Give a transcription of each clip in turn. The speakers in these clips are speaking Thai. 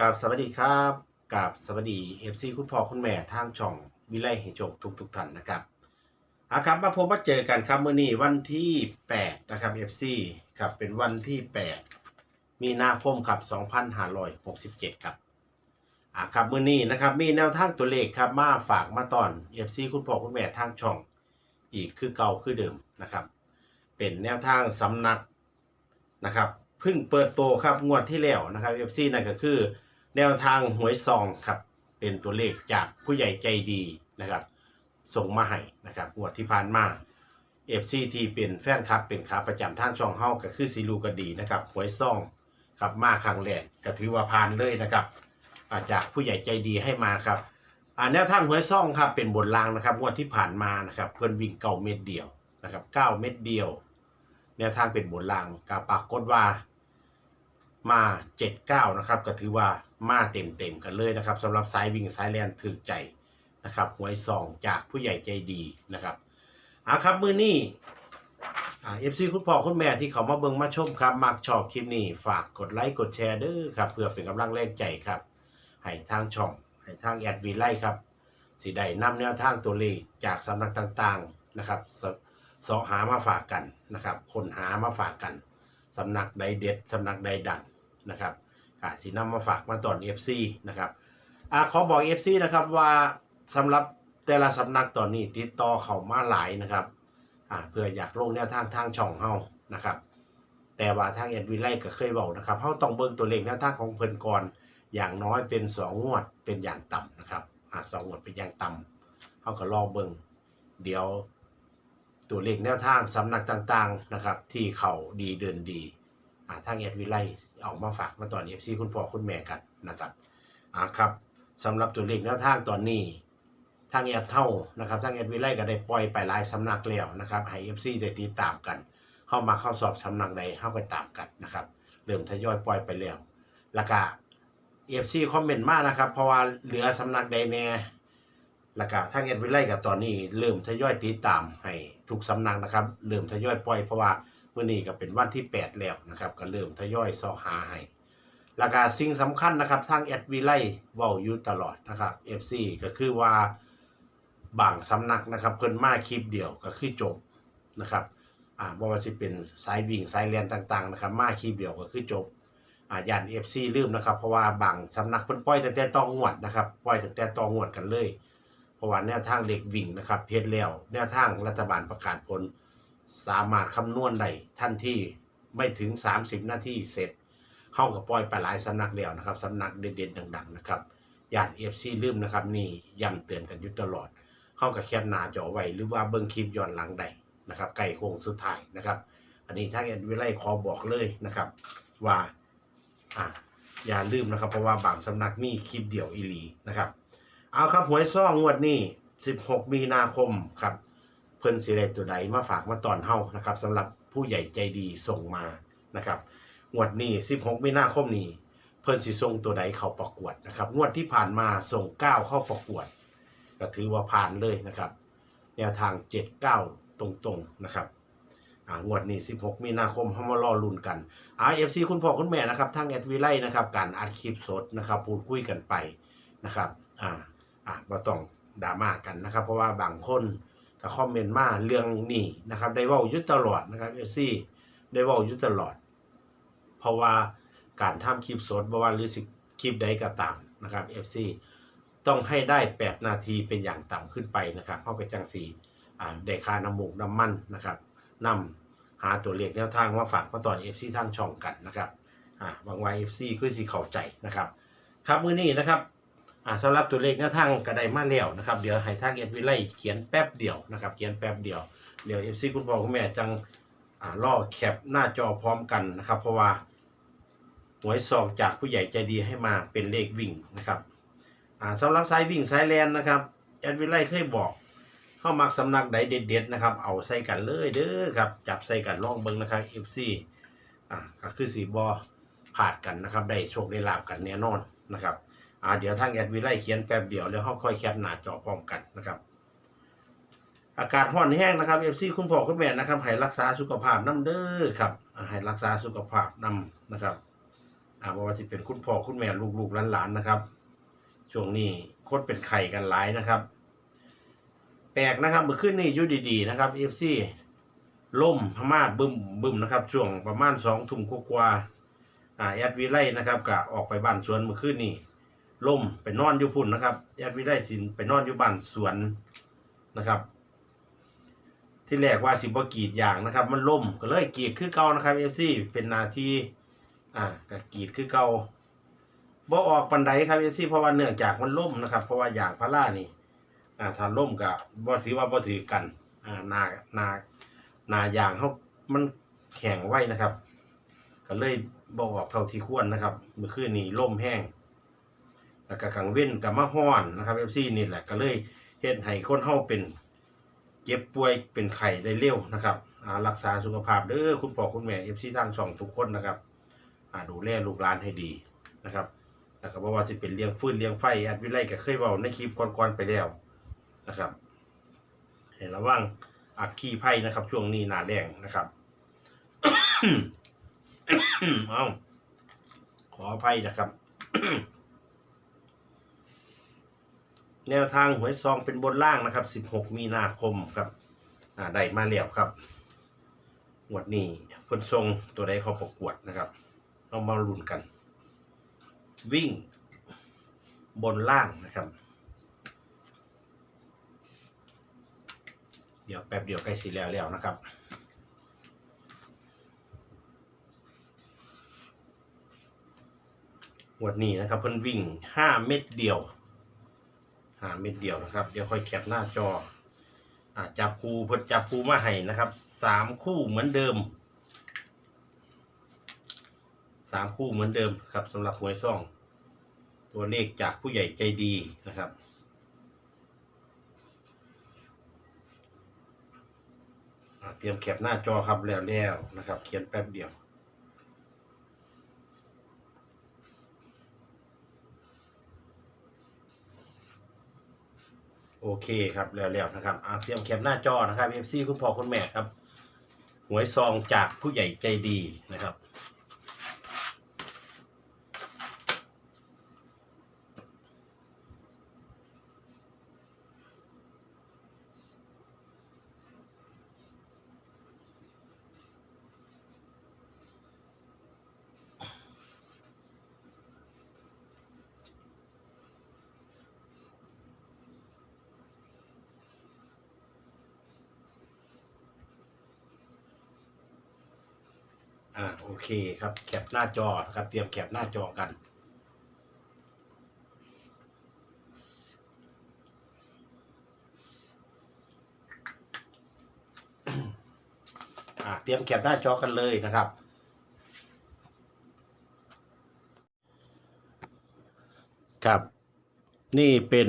กับสวัสดีครับกับสวัสดีเอฟซีคุณพ่อคุณแม่ทางช่องวิไลเหจกทุกทุกท่านนะครับอาครับมาพบมาเจอกันครับเมื้อนี้วันที่8นะครับเอฟซีครับเป็นวันที่ 8 มีนาคมครับ2567ครับอาครับเมื้อนี้นะครับมีแนวทางตัวเลขครับมาฝากมาตอนเอฟซีคุณพ่อคุณแม่ทางช่อง อีกคือเก่าคือเดิมนะครับ เป็นแนวทางสำนักนะครับเพิ่งเปิดโตครับงวดที่แล้วนะครับ FC นั่นก็คือ แนวทางหวยซองครับ เป็นตัวเลขจากผู้ใหญ่ใจดีนะครับ ส่งมาให้นะครับงวดที่ผ่านมา FC ที่เป็นแฟนคลับ เป็นขาประจำทางช่องเฮาก็คือสีลูก็ดีนะครับหวยซองครับมาครั้งแรกก็ถือว่าผ่านเลยนะครับ อาจากผู้ใหญ่ใจดีให้มาครับอ่าแนวทางหวยซองครับเป็นบนรางนะครับงวดที่ผ่านมานะครับเพิ่นวิ่งเก้าเม็ดเดียวนะครับเก้าเม็ดเดียว แนวทางเป็นบนรางกาปากฏว่ามาเจ็ดเก้านะครับ ก็ถือว่า มาเต็มเต็มๆกันเลยนะครับสำหรับสายวิ่งสายแลนถือใจนะครับหวยซองจากผู้ใหญ่ใจดีนะครับเอาครับมือนี้เอฟซีคุณพ่อคุณแม่ที่เขามาเบิ่งมาชมครับมักชอบคลิปนี้ ฝากกดไลค์กดแชร์เด้อครับเพื่อเป็นกำลังแรงใจครับให้ทางช่องให้ทางแอดวีไลครับสิได้นำแนวทางตัวเลขจากสำนักต่างๆนะครับสเสาะหามาฝากกันนะครับ คนหามาฝากกันสำนักใดเด็ดสำนักใดดังนะครับ กาสินำมาฝากมาตอน FC นะครับอ่าขอบอก FC นะครับว่าสำหรับแต่ละสำนักตอนนี้ติดต่อเขามาหลายนะครับอ่าเพื่ออยากลงแนวทางทางช่องเฮานะครับ แต่ว่าทางแอดวิไลก็เคยบอกนะครับเฮาต้องเบิ่งตัวเลขแนวทางของเพิ่นก่อนอย่างน้อยเป็นสองงวดเป็นอย่างต่ำนะครับอ่าสองงวดเป็นอย่างต่ำเฮาก็ลองเบิ่งเดี๋ยวตัวเลขแนวทางสำนักต่างๆนะครับ ที่เขาดีเดินดี ทางแอดวิไลออกมาฝากมาตอน FC คุณพ่อคุณแม่กันนะครับอ่าครับสำหรับตัวเลขแนวทางตอนนี้ ทางแอดเท่านะครับทางแอดวิไลก็ได้ปล่อยไปหลายสำนักแล้วนะครับให้ FC ได้ติดตามกัน เข้ามาเข้าสอบสำนักใดเข้าไปตามกันนะครับเริ่มทยอยปล่อยไปแล้วแล้วก็ FC คอมเมนต์มากนะครับ เพราะว่าเหลือสำนักใดแน่แล้วก็ทางแอดวิไลกับตอนนี้เริ่มทยอยติดตามให้ทุกสำนักนะครับเริ่มทยอยปล่อยเพราะว่า มื้อนี้ก็เป็นวันที่ 8 แล้วนะครับก็เริ่มทยอยเสอหาให้แล้วก็สิ่งสำคัญนะครับทางแอดวิไลเว้าอยู่ตลอดนะครับ FC ก็คือว่าบางสำนักนะครับเพิ่นมาคลิปเดียวก็คือจบนะครับอ่าบ่ว่าสิเป็นสายวิ่งสายเรียนต่างๆนะครับมาคลิปเดียวก็คือจบอ่าย่าน FC ลืมนะครับ เพราะว่าบางสำนักเพิ่นปล่อยตั้งแต่ต้องงวดนะครับปล่อยตั้งแต่ต้องงวดกันเลย เพราะว่าแนวทางเด็กวิ่งนะครับเพจแล้วแนวทางรัฐบาลประกาศผล สามารถคำนวณได้ทันทีไม่ถึง 30 นาทีเสร็จเข้ากับปล่อยไปหลายสำนักแล้วนะครับสำนักเด่นๆดังๆนะครับย่าน FC ลืมนะครับ นี่ย้ำเตือนกันอยู่ตลอดเข้ากับแคปหน้าจอไว้หรือว่าเบิ่งคลิปย้อนหลังใดนะครับไก่โค้งสุดท้ายนะครับ อันนี้ทางแอดวิไลขอบอกเลยนะครับ ว่าอ่าอย่าลืมนะครับ เพราะว่าบางสำนักมีคลิปเดี่ยวอีลีนะครับ เอาครับหวยซ่องงวดนี้ 16 มีนาคมครับ เพิ่นสิได้ตัวใดมาฝากมาตอนเฮานะครับสำหรับผู้ใหญ่ใจดีส่งมานะครับงวดนี้ 16มีนาคมนี้เพิ่นสิส่งตัวใดเข้าประกวดนะครับงวดที่ผ่านมาส่ง 9 เข้าประกวด ก็ถือว่าผ่านเลยนะครับแนวทาง 79 ตรงๆนะครับอ่างวดนี้ 16 มีนาคมเฮามารอลุ้นกันอ่า FC คุณพ่อคุณแม่นะครับทางแอดวิไลนะครับการอัดคลิปสดนะครับพูดคุยกันไปนะครับอ่าอ่าบ่ต้องดราม่ากันนะครับ เพราะว่าบางคน ก็คอมเมนต์มาเรื่องนี้นะครับได้เว้าอยู่ตลอดนะครับ FC ได้เว้าอยู่ตลอด เพราะว่าการทำคลิปสดบ่ว่าหรือสิคลิปใดก็ตามนะครับ FC ต้องให้ได้ 8 นาทีเป็นอย่างต่ำขึ้นไปนะครับเข้าไปจังสีอ่าได้ค่าน้ำมูกน้ำมันนะครับนำหาตัวเลขแนวทางมาฝากมาตอน FC ทางช่องกันนะครับอ่าบางวัน FC คือสิเข้าใจนะครับ ครับมื้อนี้นะครับ อ่าสำหรับตัวเลขแนวทางก็ไดมาแล้วนะครับเดี๋ยวให้ทางเอ็ดวิไลเขียนแป๊บเดียวนะครับเขียนแป๊บเดียวเดี๋ยว FC คุณพ่อคุณแม่จังอ่ารอแคปหน้าจอพร้อมกันนะครับ เพราะว่าหวยซองจากผู้ใหญ่ใจดีให้มาเป็นเลขวิ่งนะครับอ่าสำหรับสายวิ่งสายแลนนะครับแอดวิไลเคยบอกเข้ามักสำนักใดเด็ดๆนะครับเอาใส่กันเลยเด้อครับจับใส่กันลองเบิ่งนะครับ FC อ่าก็คือสีบอผ่าดกันนะครับได้โชคได้ลาบกันแน่นอนนะครับ อ่าเดี๋ยวทางแอดวิไลเขียนแป๊บเดียวแล้วเขาค่อยแคปหน้าจอพร้อมกันนะครับ อากาศร้อนแห้งนะครับ FC คุณพ่อคุณแม่นะครับให้รักษาสุขภาพน้ำเด้อครับให้รักษาสุขภาพน้ำนะครับอ่าบ่ว่าสิเป็นคุณพ่อคุณแม่ลูกๆหลานๆนะครับ ช่วงนี้คนเป็นไข่กันหลายนะครับ แปลกนะครับเมื่อคืนนี้อยู่ดีๆนะครับ FC ล่มพม่าบึ้มบึ้มนะครับ ช่วงประมาณสองทุ่มกว่าอ่าแอดวิไลนะครับก็ออกไปบ้านสวนเมื่อคืนนี้ ล่มไปนอนอยู่พุ่นนะครับแอดวิไลสินไปนอนอยู่บ้านสวนนะครับ ที่แรกว่าสิบกรีดยางนะครับ มันล่มก็เลยกรีดคือเก่านะครับ FC เป็นนาทีอ่าก็กรีดคือเก่าบ่ออกปันไดครับ FC เพราะว่าเนื่องจากมันล่มนะครับ เพราะว่ายางพาร่านี่อ่าถ้าล่มก็บ่ถือว่าบ่ถือกันอ่านานานายางเขามันแข็งไว้นะครับ ก็เลยบ่ออกเท่าที่ควรนะครับเมื่อคืนนี้ล่มแห้ง แล้วก็กังเว้นกับมาฮ้อนนะครับ FC นี่แหละก็เลยเฮ็ดให้คนเฮาเป็นเจ็บป่วยเป็นไข้ได้เร็วนะครับรักษาสุขภาพเด้อคุณพ่อคุณแม่เอฟซีทางช่องทุกคนนะครับดูแลลูกหลานให้ดีนะครับแล้วก็บ่ว่าสิเป็นเลี้ยงฟืนเลี้ยงไฟแอดวิไลก็เคยเว้าในคลิปก่อนๆไปแล้วนะครับให้ระวังอักขี้ไผ่นะครับ ช่วงนี้หนาแดงนะครับเอาขออภัยนะครับ แนวทางหวยซองเป็นบนล่างนะครับ 16 มีนาคมครับอ่าได้มาแล้วครับงวดนี้เพิ่นทรงตัวใดเขาประกวดนะครับเรามาลุ้นกัน วิ่งบนล่างนะครับ เดี๋ยวแป๊บเดียวใกล้สิแล้วแล้วนะครับงวดนี้นะครับเพิ่นวิ่ง 5 เม็ดเดียว หาเม็ดเดียวนะครับ เดี๋ยวค่อยแคปหน้าจออ่าจับคู่เพิ่นจับคู่มาให้นะครับสามคู่เหมือนเดิมสามคู่เหมือนเดิมครับสำหรับหวยซ่อง ตัวเลขจากผู้ใหญ่ใจดีนะครับเตรียมแคปหน้าจอครับแล้วแล้วนะครับ เขียนแป๊บเดียว โอเคครับแล้วๆนะครับอาเตรียมแคปหน้าจอนะครับเอฟซีคุณพ่อคุณแม่ครับหวยซองจากผู้ใหญ่ใจดีนะครับ อ่าโอเคครับแคปหน้าจอนะครับ เตรียมแคปหน้าจอกัน อ่าเตรียมแคปหน้าจอกันเลยนะครับ ครับ นี่เป็น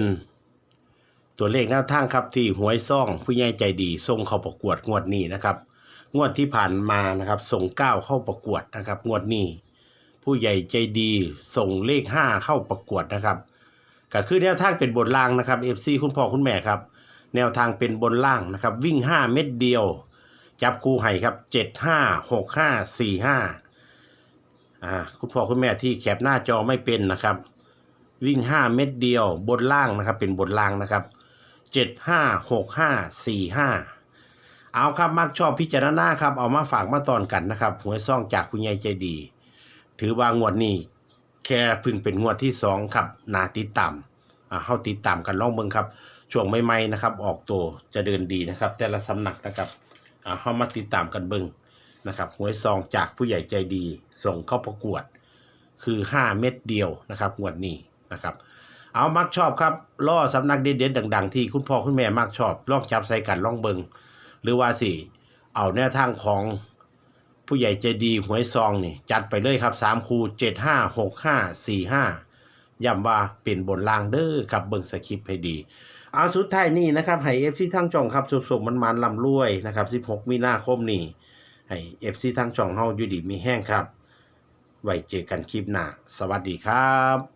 ตัวเลขหน้าทางครับที่หวยซ่องผู้ใหญ่ใจดีส่งเข้าประกวดงวดนี้นะครับ งวดที่ผ่านมานะครับ ส่งเก้าเข้าประกวดนะครับ งวดนี้ ผู้ใหญ่ใจดีส่งเลขห้าเข้าประกวดนะครับก็คือแนวทางเป็นบนล่างนะครับ FC คุณพ่อคุณแม่ครับ แนวทางเป็นบนล่างนะครับ วิ่ง5เม็ดเดียว จับคู่ให้ครับ7 5 6 5 4 5อ่าคุณพ่อคุณแม่ที่แคปหน้าจอไม่เป็นนะครับ วิ่ง5เม็ดเดียว บนล่างนะครับ เป็นบนล่างนะครับ7 5 6 5 4 5 เอาครับมักชอบพิจารณาครับ เอามาฝากมาตอนกันนะครับหวยซ่องจากคุณยายใจดี ถือว่างวดนี้แค่พึ่งเป็นงวดที่สองครับนาติดตามอ่าเฮาติดตามกันลองเบิงครับ ช่วงใหม่ๆนะครับ ออกตัวจะเดินดีนะครับ แต่ละสำนักนะครับอ่าเฮามาติดตามกันเบิงนะครับหวยซองจากผู้ใหญ่ใจดี ส่งเข้าประกวด คือ 5 เม็ดเดียวนะครับงวดนี้นะครับ เอามักชอบครับล่อสำนักเด็ดๆดัง ๆ ที่คุณพ่อคุณแม่มักชอบลองจับใส่กันลองเบิง หรือว่าสิเอาแนวทางของผู้ใหญ่ใจดีหวยซองนี่ จัดไปเลยครับสามคูเจ็ดห้าหกห้าสี่ห้าย้ำว่าเป็นบนล่างเด้อครับเบิ่งสคริปต์ให้ดีเอาสุดท้ายนี่นะครับให้เอฟซีทั้งจองครับสุกๆมันมันลำรวยนะครับ16มีนาคมนี่ให้เอฟซีทั้งจองเฮาอยู่ดีมีแห้งครับ ไว้เจอกันคลิปหน้า สวัสดีครับ